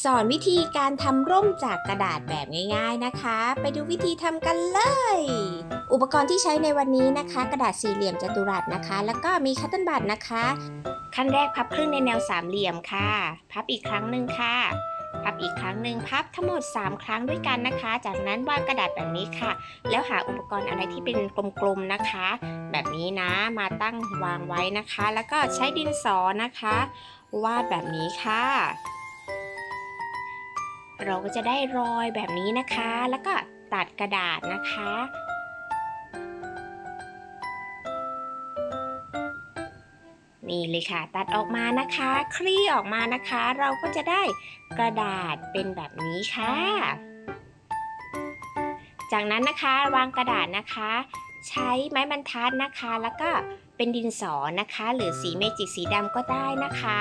สอนวิธีการทำร่มจากกระดาษแบบง่ายๆนะคะ ไปดูวิธีทำกันเลย อุปกรณ์ที่ใช้ในวันนี้นะคะ กระดาษสี่เหลี่ยมจัตุรัสนะคะ แล้วก็มีคัตเติลบัตนะคะ ขั้นแรกพับครึ่งในแนวสามเหลี่ยมค่ะ พับอีกครั้งหนึ่งค่ะ พับอีกครั้งหนึ่งพับทั้งหมด 3 ครั้งด้วยกันนะคะ จากนั้นวางกระดาษแบบนี้ค่ะ แล้วหาอุปกรณ์อะไรที่เป็นกลมๆนะคะ แบบนี้นะมาตั้งวางไว้นะคะ แล้วก็ใช้ดินสอนะคะ วาดแบบนี้ค่ะ เราก็จะได้รอยแบบนี้นะคะ แล้วก็ตัดกระดาษนะคะ นี่เลยค่ะ ตัดออกมานะคะ คลี่ออกมานะคะ เราก็จะได้กระดาษเป็นแบบนี้ค่ะ จากนั้นนะคะวางกระดาษนะคะ ใช้ไม้บรรทัดนะคะ แล้วก็เป็นดินสอนะคะ หรือสีเมจิกสีดำก็ได้นะคะ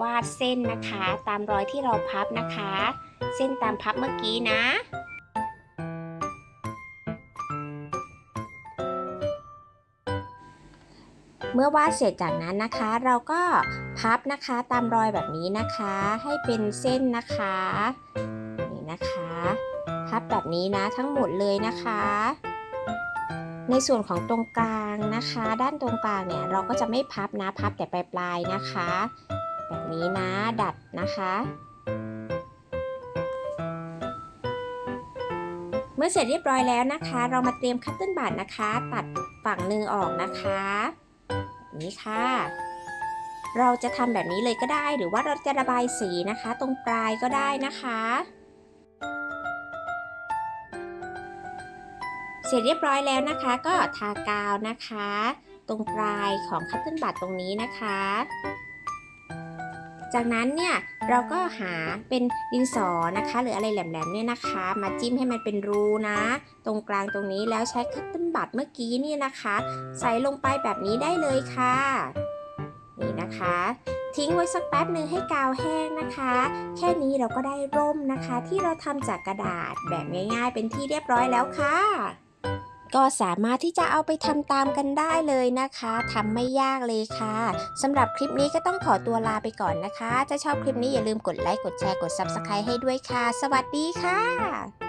วาดเส้นนะคะ ตามรอยที่เราพับนะคะ เส้นตามพับเมื่อกี้นะ เมื่อวาดเสร็จจากนั้นนะคะ เราก็พับนะคะตามรอยแบบนี้นะคะ ให้เป็นเส้นนะคะนี่นะคะ พับแบบนี้นะทั้งหมดเลยนะคะในส่วนของตรงกลางนะคะ ด้านตรงกลางเนี่ยเราก็จะไม่พับนะพับแต่ปลายๆนะคะ แบบนี้นะดัดนะคะ เมื่อเสร็จเรียบร้อยแล้วนะคะ เรามาเตรียมคัตเติ้ลบัตนะคะ ตัดฝั่งหนึ่งออกนะคะแบบนี้ค่ะ เราจะทำแบบนี้เลยก็ได้ หรือว่าเราจะระบายสีนะคะ ตรงปลายก็ได้นะคะ เสร็จเรียบร้อยแล้วนะคะ ก็ทากาวนะคะ ตรงปลายของคัตเติ้ลบัตตรงนี้นะคะ จากนั้นเนี่ย เราก็หาเป็นดินสอนะคะ หรืออะไรแหลมๆเนี่ยนะคะ มาจิ้มให้มันเป็นรูนะ ตรงกลางตรงนี้แล้วใช้คัตเติ้ลบัตเมื่อกี้เนี่ยนะคะ ใส่ลงไปแบบนี้ได้เลยค่ะ นี่นะคะ ทิ้งไว้สักแป๊บหนึ่งให้กาวแห้งนะคะ แค่นี้เราก็ได้ร่มนะคะ ที่เราทำจากกระดาษแบบง่าย ๆ เป็นที่เรียบร้อยแล้วค่ะ ก็สามารถที่จะเอาไปทำตามกันได้เลยนะคะทำไม่ยากเลยค่ะสำหรับคลิปนี้ก็ต้องขอตัวลาไปก่อนนะคะถ้าชอบคลิปนี้อย่าลืมกดไลค์กดแชร์กด Subscribe ให้ด้วยค่ะ สวัสดีค่ะ